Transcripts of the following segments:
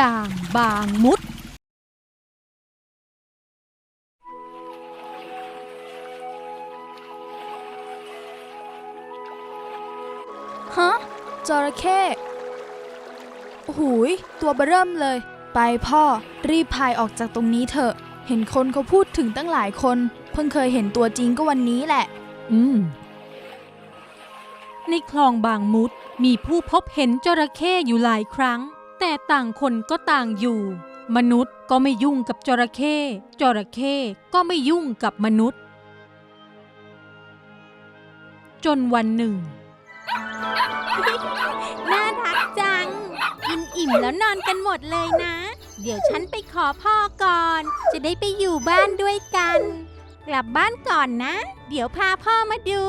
ด่างบางมุด ฮะจระเข้โอ้โหูย ตัวเบอเริ่มเลย ไปพ่อ รีบพายออกจากตรงนี้เถอะ เห็นคนเขาพูดถึงตั้งหลายคน เพิ่งเคยเห็นตัวจริงก็วันนี้แหละ อืม ในคลองบางมุดมีผู้พบเห็นจระเข้อยู่หลายครั้ง แต่ต่างคนก็ต่างอยู่ มนุษย์ก็ไม่ยุ่งกับจระเข้จระเข้ก็ไม่ยุ่งกับมนุษย์ จนวันหนึ่ง น่ารักจัง กินอิ่มแล้วนอนกันหมดเลยนะ เดี๋ยวฉันไปขอพ่อก่อน จะได้ไปอยู่บ้านด้วยกัน กลับบ้านก่อนนะ เดี๋ยวพาพ่อมาดู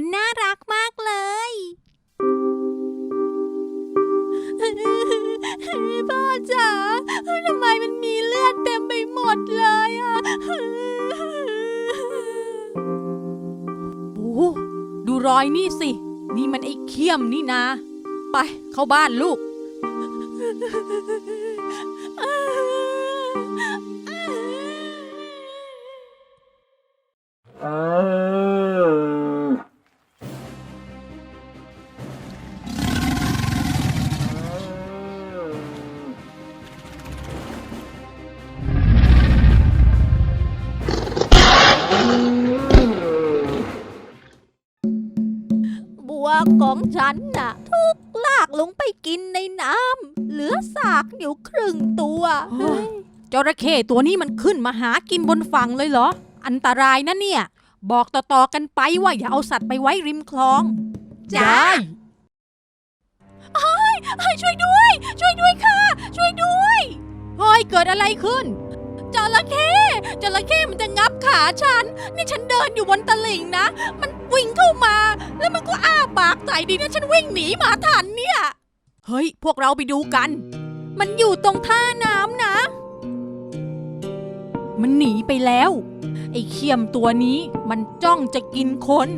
มันน่ารักมากเลยพ่อจ๋าทำไมมันมีเลือดเต็มไปหมดเลยอะโอ้ดูรอยนี่สิ นี่มันไอ้เขี้ยมนี่นาไปเข้าบ้านลูก ของฉันน่ะ ทุกลากลงไปกินในน้ำเหลือสากอยู่ครึ่งตัวเฮ้ยจระเข้ตัวนี้มันขึ้นมาหากินบนฝั่งเลยเหรอ อันตรายนะเนี่ย บอกต่อๆกันไปว่าอย่าเอาสัตว์ไปไว้ริมคลองจ้าได้ให้ช่วยด้วย ช่วยด้วยค่ะ ช่วยด้วยเฮ้ยเกิดอะไรขึ้น จระเข้จระเข้มันจะงับขาฉัน นี่ฉันเดินอยู่บนตลิ่งนะ มันวิ่งเข้ามา แล้วมันก็อ้าปากใส่ดีนะฉันวิ่งหนีหมาทันเนี่ย เฮ้ย พวกเราไปดูกัน มันอยู่ตรงท่าน้ำนะ มันหนีไปแล้ว ไอ้เขียมตัวนี้มันจ้องจะกินคน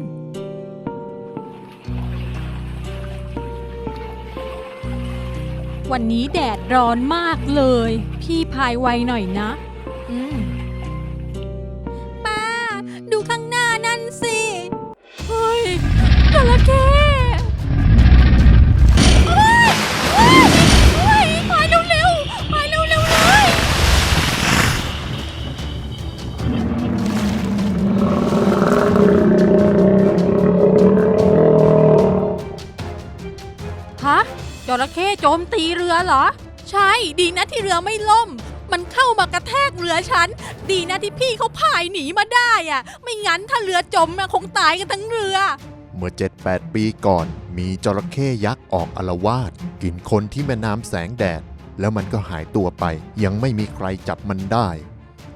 วันนี้แดดร้อนมากเลย พี่พายไวหน่อยนะ ป้า ดูข้างหน้านั่นสิ เฮ้ยจระเข้เฮ้ยเฮ้ยพายเร็วๆพาเร็วๆเลย ฮะจระเข้โจมตีเรือเหรอ ใช่ ดีนะที่เรือไม่ล่ม เข้ามากระแทกเรือฉัน ดีนะที่พี่เขาพายหนีมาได้อะไม่งั้นถ้าเรือจมอะคงตายกันทั้งเรือ เมื่อ 7-8 ปีก่อน มีจระเข้ยักษ์ออกอาละวาดกินคนที่แม่น้ำแสงแดด แล้วมันก็หายตัวไป ยังไม่มีใครจับมันได้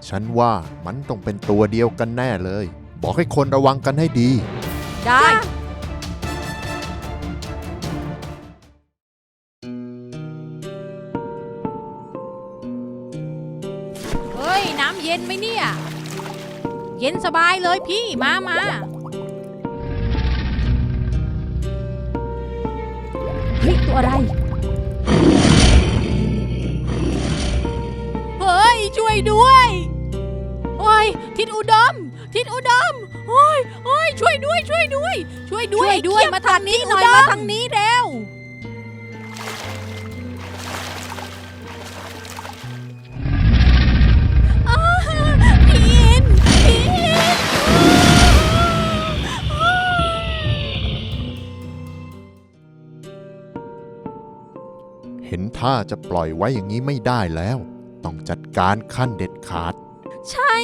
ฉันว่ามันต้องเป็นตัวเดียวกันแน่เลย บอกให้คนระวังกันให้ดี ได้ เย็นไหมเนี่ย เย็นสบายเลยพี่มามาเฮ้ยตัวอะไร เฮ้ย ช่วยด้วยโอ้ยทิดอุดม ทิดอุดมโอ้ยโอ้ยช่วยด้วยช่วยด้วย ช่วยด้วยช่วยด้วยเขี้มาทางนี้หน่อยทิดมาดทางนี้เร็ว ห็นท่าจะปล่อยไว้อย่างนี้ไม่ได้แล้ว ต้องจัดการขั้นเด็ดขาด ใช่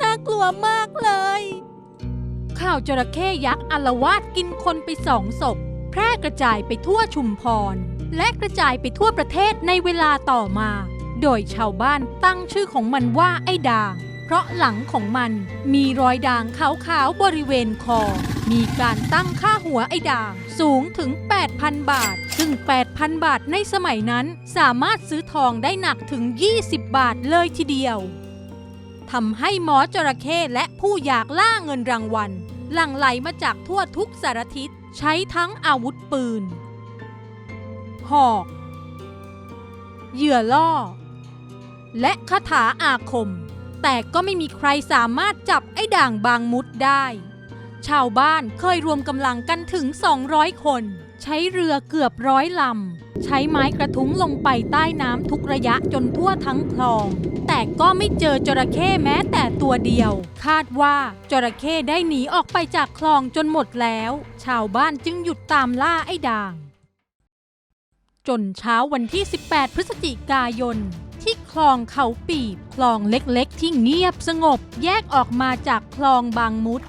น่ากลัวมากเลย ข่าวจระเข้ยักษ์อาลวาดกินคนไปสองศพ แพร่กระจายไปทั่วชุมพร และกระจายไปทั่วประเทศในเวลาต่อมา โดยชาวบ้านตั้งชื่อของมันว่าไอ้ด่างเพราะหลังของมันมีรอยด่างขาวๆบริเวณคอ มีการตั้งค่าหัวไอ้ด่างสูงถึง 8,000 บาทซึ่ง 8,000 บาทในสมัยนั้นสามารถซื้อทองได้หนักถึง 20 บาทเลยทีเดียวทำให้หมอจระเข้และผู้อยากล่าเงินรางวัล หลั่งไหลมาจากทั่วทุกสารทิศใช้ทั้งอาวุธปืน หอก เหยื่อล่อ และคาถาอาคม แต่ก็ไม่มีใครสามารถจับไอ้ด่างบางมุดได้ ชาวบ้านเคยรวมกำลังกันถึง 200 คน ใช้เรือเกือบร้อยลำ ใช้ไม้กระทุ้งลงไปใต้น้ำทุกระยะจนทั่วทั้งคลอง แต่ก็ไม่เจอจระเข้แม้แต่ตัวเดียว คาดว่าจระเข้ได้หนีออกไปจากคลองจนหมดแล้ว ชาวบ้านจึงหยุดตามล่าไอ้ด่าง จนเช้าวันที่ 18 พฤศจิกายนที่คลองเขาปีบคลองเล็กๆ ที่เงียบสงบ แยกออกมาจากคลองบางมุด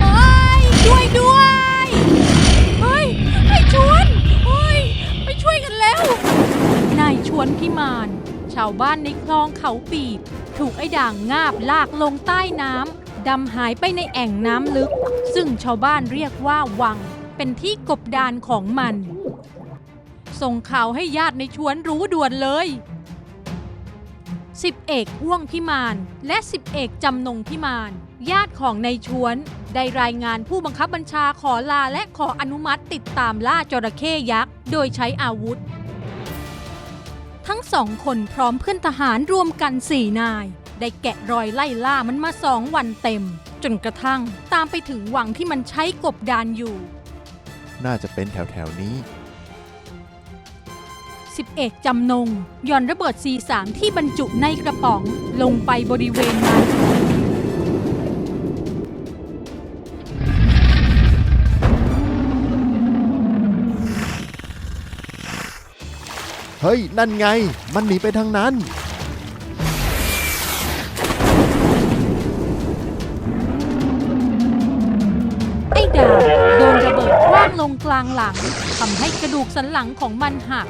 เฮ้ยช่วยด้วย เฮ้ยไอ้ชวนเฮ้ยไปช่วยกันแล้ว นายช วนพิมาน ชาวบ้านในคลองเขาปีบ ถูกไอ้ด่างงาบลากลงใต้น้ำดำหายไปในแอ่งน้ำลึก ซึ่งชาวบ้านเรียกว่าวัง เป็นที่กบดานของมัน ส่งข่าวให้ญาติในชวนรู้ด่วนเลยสิบเอกห่วงพิมานและสิบเอกจำนงพิมาน ญาติของในชวน ได้รายงานผู้บังคับบัญชาขอลาและขออนุมัติติดตามล่าจระเข้ยักษ์ โดยใช้อาวุธ ทั้งสองคนพร้อมเพื่อนทหารรวมกันสี่นาย ได้แกะรอยไล่ล่ามันมาสองวันเต็ม จนกระทั่งตามไปถึงวังที่มันใช้กบดานอยู่ น่าจะเป็นแถวๆนี้ สิบเอกจำนงหย่อนระเบิด C3 ที่บรรจุในกระป๋องลงไปบริเวณนั้น เฮ้ย นั่นไง มันหนีไปทางนั้น ไอ้ดาบโดนระเบิดคว้างลงกลางหลังทำให้กระดูกสันหลังของมันหัก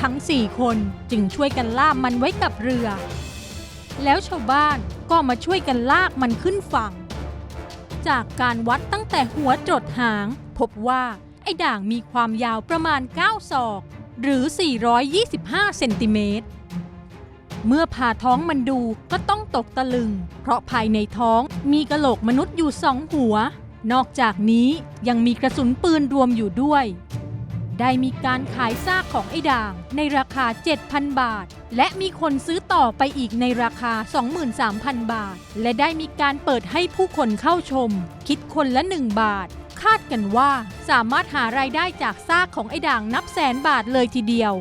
ทั้งสี่คนจึงช่วยกันล่ามมันไว้กับเรือ แล้วชาวบ้านก็มาช่วยกันลากมันขึ้นฝั่ง จากการวัดตั้งแต่หัวจดหาง พบว่าไอ้ด่างมีความยาวประมาณ 9 ศอก หรือ 425 เซนติเมตร เมื่อผ่าท้องมันดูก็ต้องตกตะลึง เพราะภายในท้องมีกะโหลกมนุษย์อยู่สองหัว นอกจากนี้ยังมีกระสุนปืนรวมอยู่ด้วย ได้มีการขายซากของไอ้ด่างในราคา 7,000 บาท และมีคนซื้อต่อไปอีกในราคา 23,000 บาท และได้มีการเปิดให้ผู้คนเข้าชม คิดคนละ 1 บาทาดกันว่า สามารถหารายได้จากซากของไอ้ด่างนับแสนบาทเลยทีเดียว